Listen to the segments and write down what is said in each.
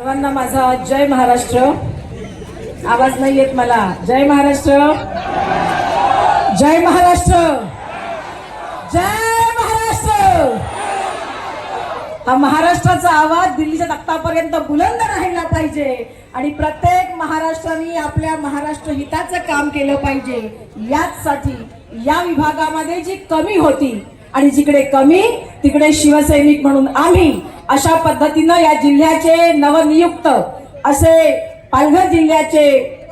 सर्वांना माझा जय महाराष्ट्र. आवाज नाही येत मला. जय महाराष्ट्र. जय महाराष्ट्र. जय महाराष्ट्र. हा महाराष्ट्राचा आवाज दिल्लीच्या तख्तापर्यंत बुलंद राहिला पाहिजे. आणि प्रत्येक महाराष्ट्राने आपल्या महाराष्ट्र हिताचं काम केलं पाहिजे. याचसाठी या विभागामध्ये जी कमी होती आणि जिकडे कमी तिकडे शिवसैनिक म्हणून आम्ही अशा पद्धतीनं या जिल्ह्याचे नवनियुक्त असे पालघर जिल्ह्याचे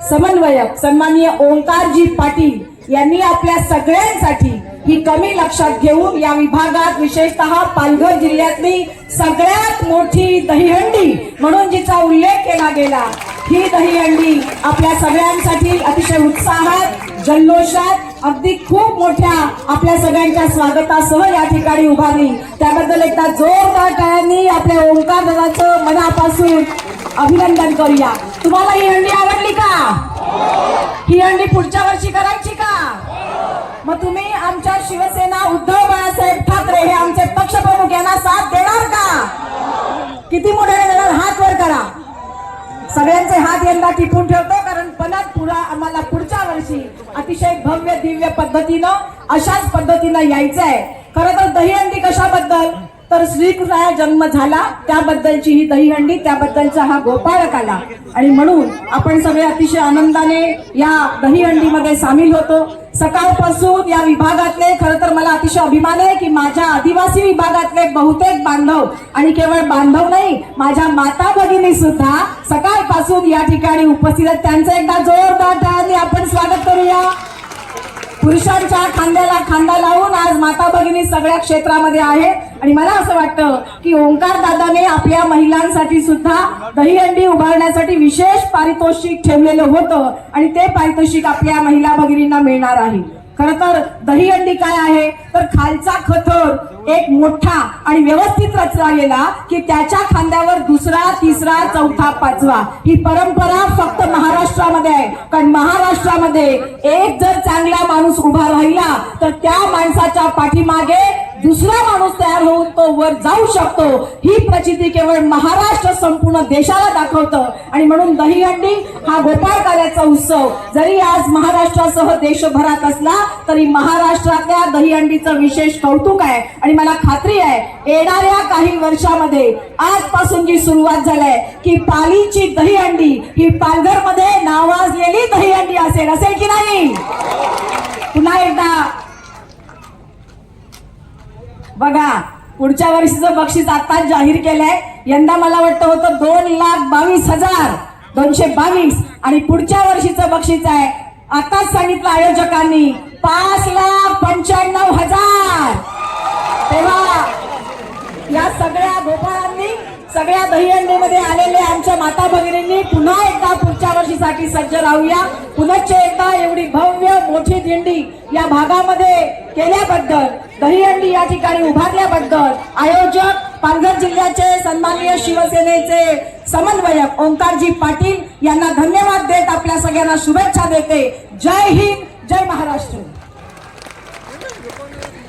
समन्वयक सन्माननीय ओंकारजी पाटील यांनी आपल्या सगळ्यांसाठी ही कमी लक्षात घेऊन या विभागात विशेषतः पालघर जिल्ह्यातली सगळ्यात मोठी दहीहंडी म्हणून जिचा उल्लेख केला गेला. ही दहीहंडी आपल्या सगळ्यांसाठी अतिशय उत्साहात जल्लोषात अगदी खूप मोठ्या आपल्या सगळ्यांच्या स्वागतासह या ठिकाणी उभारली. त्याबद्दल एकदा जोरदार टाळ्यांनी आपल्या ओंकार दादाचं मनापासून अभिनंदन करूया. तुम्हाला ही हंडी आवडली का? ही हंडी पुढच्या वर्षी करायची का? मग तुम्ही आमच्या शिवसेना उद्धव बाळासाहेब ठाकरे हे आमचे पक्षप्रमुख यांना साथ देणार का? किती मोठ्याने देणार हात वर करा सगळ्यांचे हात यंदा टिपून ठेवतो कारण परत पुरा आम्हाला पुढच्या वर्षी अतिशय भव्य दिव्य पद्धतीनं अशाच पद्धतीनं यायचं आहे खरं तर दहीहंडी कशाबद्दल? तर श्रीकृष्णाचा जन्म झाला त्याबद्दलची ही दहीहंडी त्याबद्दलचा हा गोपाळक आला आणि म्हणून आपण सगळे अतिशय आनंदाने या दहीहंडीमध्ये सामील होतो. सकाळपासून या विभागातले खरं तर मला अतिशय अभिमान आहे की माझ्या आदिवासी विभागातले बहुतेक बांधव आणि केवळ बांधव नाही माझ्या माता भगिनी सुद्धा सकाळपासून या ठिकाणी उपस्थित आहेत. त्यांचं एकदा जोरदार आपण पुरुषांच्या खांद्याला खांदा लावून आज माता भगिनी सगळ्या क्षेत्रामध्ये आहे. आणि मला असं वाटतं की ओंकार दादाने आपल्या महिलांसाठी सुद्धा दहीहंडी उभारण्यासाठी विशेष पारितोषिक ठेवलेलं होतं. आणि ते पारितोषिक आपल्या महिला भगिनींना मिळणार आहे. खर तर दहीहंडी काय आहे? तर खालचा खथर एक मोठा आणि व्यवस्थित रचला गेला की त्याच्या खांद्यावर दुसरा तिसरा चौथा पाचवा. ही परंपरा फक्त महाराष्ट्रामध्ये आहे. कारण महाराष्ट्रामध्ये एक जर चांगला माणूस उभा राहिला तर त्या माणसाच्या पाठीमा होऊन तो वर जाऊ शकतो. ही प्रचिती केवळ महाराष्ट्र संपूर्ण देशाला दाखवतं. आणि म्हणून दहीहंडी हा गोपाळ कार्याचा उत्सव. जरी आज महाराष्ट्रासह देशभरात असला तरी महाराष्ट्रातल्या दहीहंडीचं विशेष कौतुक आहे. आणि मला खात्री आहे येणाऱ्या काही वर्षामध्ये आजपासून जी सुरुवात झाली की पालीची दहीहंडी ही पालघरमध्ये नावाजलेली दहीहंडी असेल असेल की नाही? पुन्हा एकदा. बघा पुढच्या वर्षीचं बक्षीस आताच जाहीर केलंय. यंदा मला वाटतं होतं दोन लाख बावीस हजार दोनशे बावीस. आणि पुढच्या वर्षीचं बक्षीस आहे. आताच सांगितलं आयोजकांनी पाच लाख पंच्याण्णव हजार. तेव्हा या सगळ्या गोपाळांनी सगळ्या दहीहंडीमध्ये आलेले आमच्या माता भगिनींनी पुन्हा एकदा पुढच्या वर्षीसाठी सज्ज राहूया. पुनश्च एकदा एवढी भव्य मोठी दिंडी या भागामध्ये केल्याबद्दल दहीहंडी या ठिकाणी उभारल्याबद्दल आयोजक पालघर जिल्ह्याचे सन्माननीय शिवसेनेचे समन्वयक ओंकारजी पाटील यांना धन्यवाद देत आपल्या सगळ्यांना शुभेच्छा देते. जय हिंद जय महाराष्ट्र.